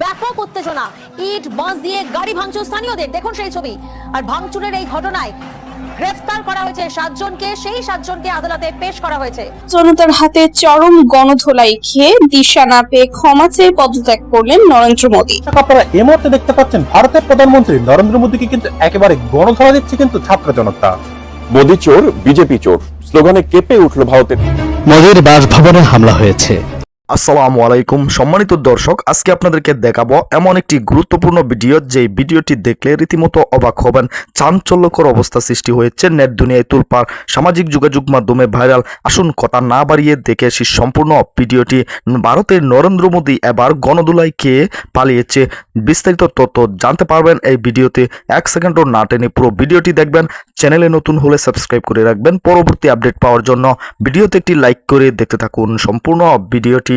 ব্যাপক উত্তেজনা। ইট বাঁশ দিয়ে গাড়ি ভাঙচুর স্থানীয়দের। দেখুন সেই ছবি। আর ভাঙচুরের এই ঘটনায় গ্রেফতার করা হয়েছে সাতজনকে। সেই সাতজনকে আদালতে পেশ করা হয়েছে। জনতার হাতে চরম গণধোলাই খেয়ে দিশা না পেয়ে ক্ষমা চেয়ে পদত্যাগ করলেন নরেন্দ্র মোদী। আপনারা এই মুহূর্তে দেখতে পাচ্ছেন ভারতের প্রধানমন্ত্রী নরেন্দ্র মোদীকে কিন্তু একেবারে গণধরা দিচ্ছে কিন্তু ছাত্র জনতা। মোদী চোর বিজেপি চোর। স্লোগানে কেঁপে উঠল ভারতের মোদীর বাসভবনে হামলা হয়েছে। আসসালামু আলাইকুম সম্মানিত দর্শক, আজকে আপনাদেরকে দেখাবো এমন একটি গুরুত্বপূর্ণ ভিডিও যে ভিডিওটি দেখলে রীতিমতো অবাক হবেন। চাঞ্চল্যকর অবস্থা সৃষ্টি হয়েছে নেট দুনিয়ায় তুলপার সামাজিক যোগাযোগ মাধ্যমে ভাইরাল। আসুন কথা না বাড়িয়ে দেখে আসি সম্পূর্ণ ভিডিওটি। ভারতের নরেন্দ্র মোদী এবার গণদুলাই খেয়ে পালিয়েছে। বিস্তারিত তথ্য জানতে পারবেন এই ভিডিওতে। এক সেকেন্ডও না টেনে পুরো ভিডিওটি দেখবেন। চ্যানেলে নতুন হলে সাবস্ক্রাইব করে রাখবেন। পরবর্তী আপডেট পাওয়ার জন্য ভিডিওতে একটি লাইক করে দেখতে থাকুন। সম্পূর্ণ ভিডিওটি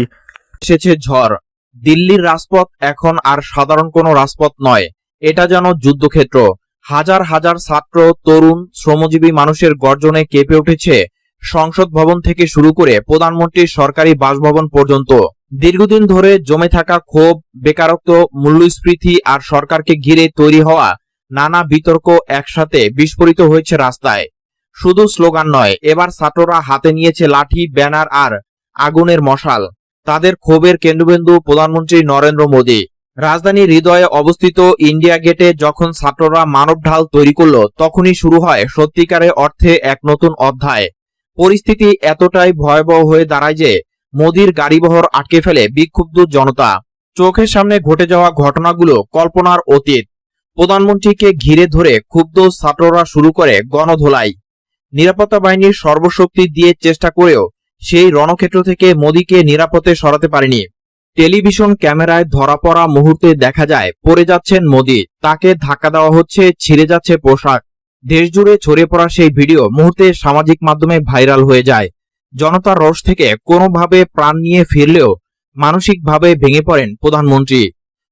এসেছে ঝড়। দিল্লির রাজপথ এখন আর সাধারণ কোনো রাজপথ নয়। এটা যেন যুদ্ধক্ষেত্র। হাজার হাজার ছাত্র, তরুণ, শ্রমজীবী মানুষের গর্জনে কেঁপে উঠেছে সংসদ ভবন থেকে শুরু করে প্রধানমন্ত্রীর সরকারি বাসভবন পর্যন্ত। দীর্ঘদিন ধরে জমে থাকা ক্ষোভ, বেকারত্ব, মূল্যস্ফীতি আর সরকারকে ঘিরে তৈরি হওয়া নানা বিতর্ক একসাথে বিস্ফোরিত হয়েছে রাস্তায়। শুধু স্লোগান নয়, এবার ছাত্ররা হাতে নিয়েছে লাঠি, ব্যানার আর আগুনের মশাল। তাদের ক্ষোভের কেন্দ্রবিন্দু প্রধানমন্ত্রী নরেন্দ্র মোদী। রাজধানীর হৃদয়ে অবস্থিত ইন্ডিয়া গেটে যখন ছাত্ররা মানব ঢাল তৈরি করল, তখনই শুরু হয় সত্যিকারের অর্থে এক নতুন অধ্যায়। পরিস্থিতি এতটাই ভয়াবহ হয়ে দাঁড়ায় যে মোদীর গাড়িবহর আটকে ফেলে বিক্ষুব্ধ জনতা। চোখের সামনে ঘটে যাওয়া ঘটনাগুলো কল্পনার অতীত। প্রধানমন্ত্রীকে ঘিরে ধরে ক্ষুব্ধ ছাত্ররা শুরু করে গণধোলাই। নিরাপত্তা বাহিনীর সর্বশক্তি দিয়ে চেষ্টা করেও সেই রণক্ষেত্র থেকে মোদীকে নিরাপদে সরাতে পারেনি। টেলিভিশন ক্যামেরায় ধরা পড়া মুহূর্তে দেখা যায়, পড়ে যাচ্ছেন মোদী। তাকে ধাক্কা দেওয়া হচ্ছে, ছিঁড়ে যাচ্ছে পোশাক। দেশজুড়ে ছড়িয়ে পড়া সেই ভিডিও মুহূর্তে সামাজিক মাধ্যমে ভাইরাল হয়ে যায়। জনতার রস থেকে কোনোভাবে প্রাণ নিয়ে ফিরলেও মানসিকভাবে ভেঙে পড়েন প্রধানমন্ত্রী।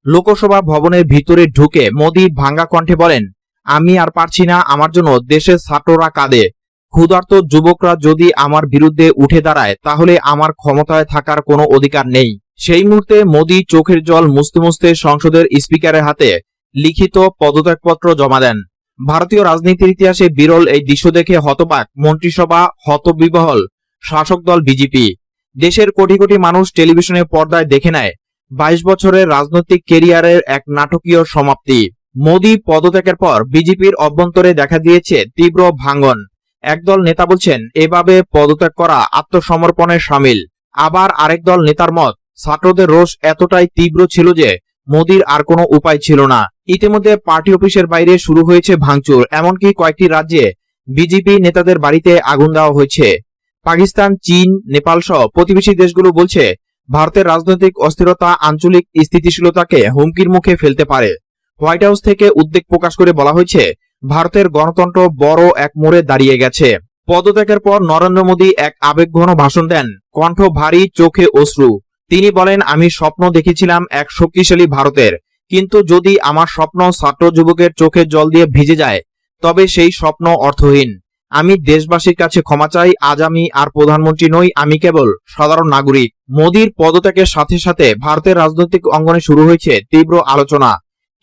লোকসভা ভবনের ভিতরে ঢুকে মোদী ভাঙ্গা কণ্ঠে বলেন, আমি আর পারছি না, আমার জন্য দেশের ছাত্ররা কাঁদে। ক্ষুধার্ত যুবকরা যদি আমার বিরুদ্ধে উঠে দাঁড়ায়, তাহলে আমার ক্ষমতায় থাকার কোনো অধিকার নেই। সেই মুহূর্তে মোদী চোখের জল মুছতে মুছতে সংসদের স্পিকারের হাতে লিখিত পদত্যাগপত্র জমা দেন। ভারতীয় রাজনীতির ইতিহাসে বিরল এই দৃশ্য দেখে হতবাক মন্ত্রিসভা হতবিবহল শাসক দল বিজেপি। দেশের কোটি কোটি মানুষ টেলিভিশনের পর্দায় দেখে নেয় বাইশ বছরের রাজনৈতিক কেরিয়ারের এক নাটকীয় সমাপ্তি। মোদী পদত্যাগের পর বিজেপির অভ্যন্তরে দেখা দিয়েছে তীব্র ভাঙ্গন একদল নেতা বলছেন, এভাবে পদত্যাগ করা আত্মসমর্পণের সামিল। আবার আরেক দল নেতার মত, ছাত্রদের রোষ এতটাই তীব্র ছিল যে মোদির আর কোনো উপায় ছিল না। ইতিমধ্যে পার্টি অফিসের বাইরে শুরু হয়েছে ভাঙচুর, এমনকি কয়েকটি রাজ্যে বিজেপি নেতাদের বাড়িতে আগুন দেওয়া হয়েছে। পাকিস্তান, চীন, নেপাল সহ প্রতিবেশী দেশগুলো বলছে, ভারতের রাজনৈতিক অস্থিরতা আঞ্চলিক স্থিতিশীলতাকে হুমকির মুখে ফেলতে পারে। হোয়াইট হাউস থেকে উদ্বেগ প্রকাশ করে বলা হয়েছে ভারতের গণতন্ত্র বড় এক মোড়ে দাঁড়িয়ে গেছে। পদত্যাগের পর নরেন্দ্র মোদী এক আবেগঘন ভাষণ দেন। কণ্ঠ ভারী, চোখে অশ্রু। তিনি বলেন, আমি স্বপ্ন দেখেছিলাম এক শক্তিশালী ভারতের। কিন্তু যদি আমার স্বপ্ন ছাত্র যুবকের চোখে জল দিয়ে ভিজে যায়, তবে সেই স্বপ্ন অর্থহীন। আমি দেশবাসীর কাছে ক্ষমা চাই, আজ আমি আর প্রধানমন্ত্রী নই, আমি কেবল সাধারণ নাগরিক। মোদীর পদত্যাগের সাথে সাথে ভারতের রাজনৈতিক অঙ্গনে শুরু হয়েছে তীব্র আলোচনা।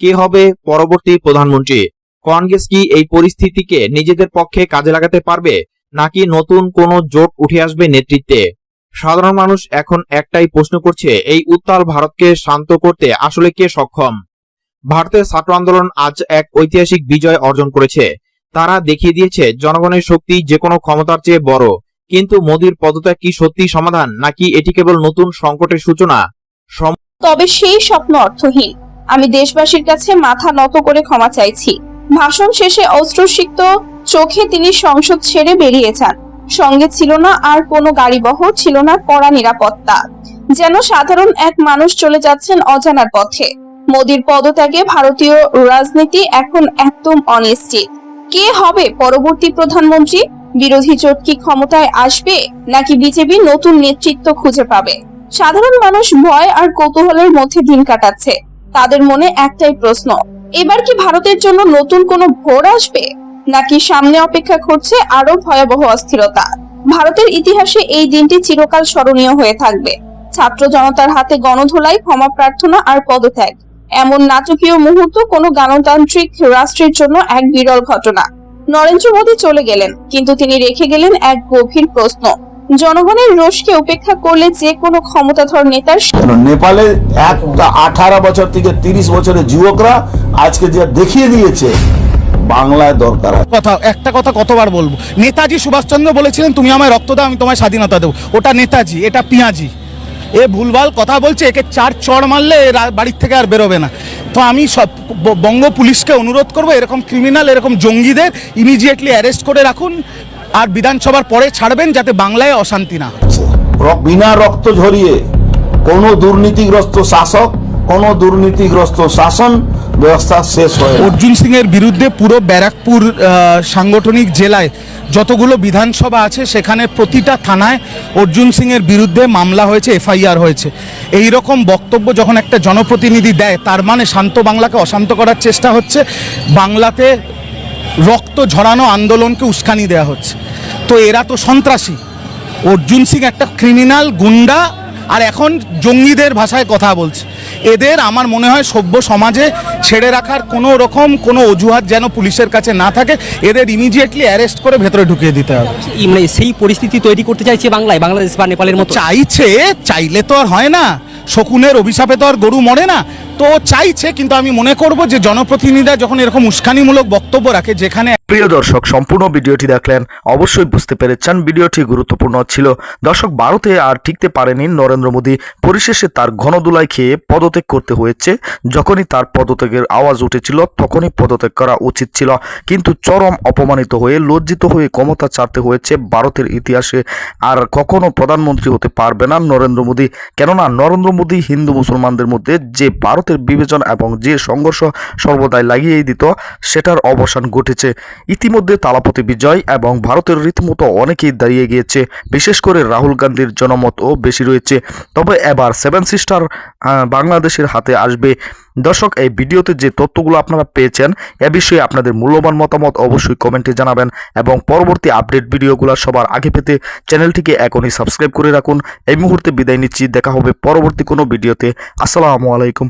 কে হবে পরবর্তী প্রধানমন্ত্রী? কংগ্রেস কি এই পরিস্থিতিকে নিজেদের পক্ষে কাজে লাগাতে পারবে নাকি নতুন কোনো জোট উঠে আসবে নেতৃত্বে? সাধারণ মানুষ এখন একটাই প্রশ্ন করছে, এই উত্তাল ভারতকে শান্ত করতে আসলে কে সক্ষম? ভারতের ছাত্র আন্দোলন আজ এক ঐতিহাসিক বিজয় অর্জন করেছে। তারা দেখিয়ে দিয়েছে, জনগণের শক্তি যে কোনো ক্ষমতার চেয়ে বড়। কিন্তু মোদীর পদত্যাগ কি সত্যি সমাধান, নাকি এটি কেবল নতুন সংকটের সূচনা? তবে সেই স্বপ্ন অর্থহীন। আমি দেশবাসীর কাছে মাথা নত করে ক্ষমা চাইছি। ভাষণ শেষে অস্ত্রসিক্ত চোখে তিনি সংসদ ছেড়ে বেরিয়ে যান। সঙ্গে ছিল না আর কোনো গাড়িবহর ছিল না কড়া নিরাপত্তা। যেন সাধারণ এক মানুষ চলে যাচ্ছেন অজানার পথে। মোদীর পদত্যাগে ভারতীয় রাজনীতি এখন একদম অনিশ্চিত। কে হবে পরবর্তী প্রধানমন্ত্রী? বিরোধী জোট কি ক্ষমতায় আসবে, নাকি বিজেপি নতুন নেতৃত্ব খুঁজে পাবে? সাধারণ মানুষ ভয় আর কৌতূহলের মধ্যে দিন কাটাচ্ছে। তাদের মনে একটাই প্রশ্ন, এবার কি ভারতের জন্য নতুন কোনো ভোর আসবে? নাকি সামনে অপেক্ষা করছে আরও ভয়াবহ অস্থিরতা? ভারতের ইতিহাসে এই দিনটি চিরকাল স্মরণীয় হয়ে থাকবে। ছাত্র জনতার হাতে গণধোলাই, ক্ষমা প্রার্থনা আর পদত্যাগ। এমন নাটকীয় মুহূর্ত কোনো গণতান্ত্রিক রাষ্ট্রের জন্য এক বিরল ঘটনা। নরেন্দ্র মোদী চলে গেলেন, কিন্তু তিনি রেখে গেলেন এক গভীর প্রশ্ন জনগণের রোষকে উপেক্ষা করলে যে কোনো ক্ষমতাধর নেতার কেন নেপালে একটা আঠারো বছর থেকে তিরিশ বছরের যুবকরা আজকে যে দেখিয়ে দিয়েছে বাংলায় দরকার কথা একটা কথা কতবার বলব? নেতাজি সুভাষচন্দ্র বলেছিলেন তুমি আমায় রক্ত দাও আমি তোমায় স্বাধীনতা দেবো। ওটা নেতাজি এটা পিঁয়াজি। এ ভুলভাল কথা বলছে একে চার চড় মারলে বাড়ির থেকে আর বেরোবে না। তো আমি সব বঙ্গ পুলিশকে অনুরোধ করব এরকম ক্রিমিনাল এরকম জঙ্গিদের ইমিডিয়েটলি অ্যারেস্ট করে রাখুন। আর বিধানসভার পরে ছাড়বেন যাতে বাংলায় অশান্তি না বিনা রক্ত ঝরিয়ে কোনো দুর্নীতিগ্রস্ত শাসক কোনো দুর্নীতিগ্রস্ত শাসন ব্যবস্থা শেষ হয় অর্জুন সিং এর বিরুদ্ধে পুরো ব্যারাকপুর সাংগঠনিক জেলায় যতগুলো বিধানসভা আছে সেখানে প্রতিটা থানায় অর্জুন সিং এর বিরুদ্ধে মামলা হয়েছে এফআইআর হয়েছে। এই রকম বক্তব্য যখন একটা জনপ্রতিনিধি দেয় তার মানে শান্ত বাংলাকে অশান্ত করার চেষ্টা হচ্ছে। বাংলাতে রক্ত ঝরানো আন্দোলনকে উস্কানি দেওয়া হচ্ছে। তো এরা তো সন্ত্রাসী। অর্জুন সিং একটা ক্রিমিনাল গুন্ডা আর এখন জঙ্গিদের ভাষায় কথা বলছে। এদের আমার মনে হয় সভ্য সমাজে ছেড়ে রাখার কোনো রকম কোনো অজুহাত যেন পুলিশের কাছে না থাকে এদের ইমিডিয়েটলি অ্যারেস্ট করে ভেতরে ঢুকিয়ে দিতে হবে। মানে সেই পরিস্থিতি তৈরি করতে চাইছে বাংলায় বাংলাদেশ বা নেপালের মতো। চাইছে চাইলে তো আর হয় না। শকুনের অভিশাপে তো আর গরু মরে না। তো চাইছে, কিন্তু আমি মনে করব যে জনপ্রতিনিধিরা যখন এরকম উস্কানিমূলক বক্তব্য রাখে, যেখানে প্রিয় দর্শক, সম্পূর্ণ ভিডিওটি দেখলেন, অবশ্যই বুঝতে পেরেছেন ভিডিওটি গুরুত্বপূর্ণ ছিল। দর্শক, ভারতে আর টিকতে পারেনি নরেন্দ্র মোদী। পরিশেষে তার ঘনদুলাই খেয়ে পদত্যাগ করতে হয়েছে। যখনই তার পদত্যাগের আওয়াজ উঠেছিল, তখনই পদত্যাগ করা উচিত ছিল। কিন্তু চরম অপমানিত হয়ে, লজ্জিত হয়ে ক্ষমতা ছাড়তে হয়েছে ভারতের ইতিহাসে। আর কখনো প্রধানমন্ত্রী হতে পারবে না নরেন্দ্র মোদী। কেননা, নরেন্দ্র মোদী হিন্দু মুসলমানদের মধ্যে যে ভারতের বিবেচনা এবং যে সংঘর্ষ সর্বদাই লাগিয়ে দিত, সেটার অবসান ঘটেছে। ইতিমধ্যে তালাপতি বিজয় এবং ভারতের রীতিমতো অনেকেই দাঁড়িয়ে গিয়েছে। বিশেষ করে রাহুল গান্ধীর জনমতও বেশি রয়েছে। তবে এবার সেভেন সিস্টার বাংলাদেশের হাতে আসবে। দর্শক, এই ভিডিওতে যে তথ্যগুলো আপনারা পেয়েছেন, এ বিষয়ে আপনাদের মূল্যবান মতামত অবশ্যই কমেন্টে জানাবেন এবং পরবর্তী আপডেট ভিডিওগুলো সবার আগে পেতে চ্যানেলটিকে এখনই সাবস্ক্রাইব করে রাখুন। এই মুহূর্তে বিদায় নিচ্ছি। দেখা হবে পরবর্তী কোনো ভিডিওতে। আসসালামু আলাইকুম।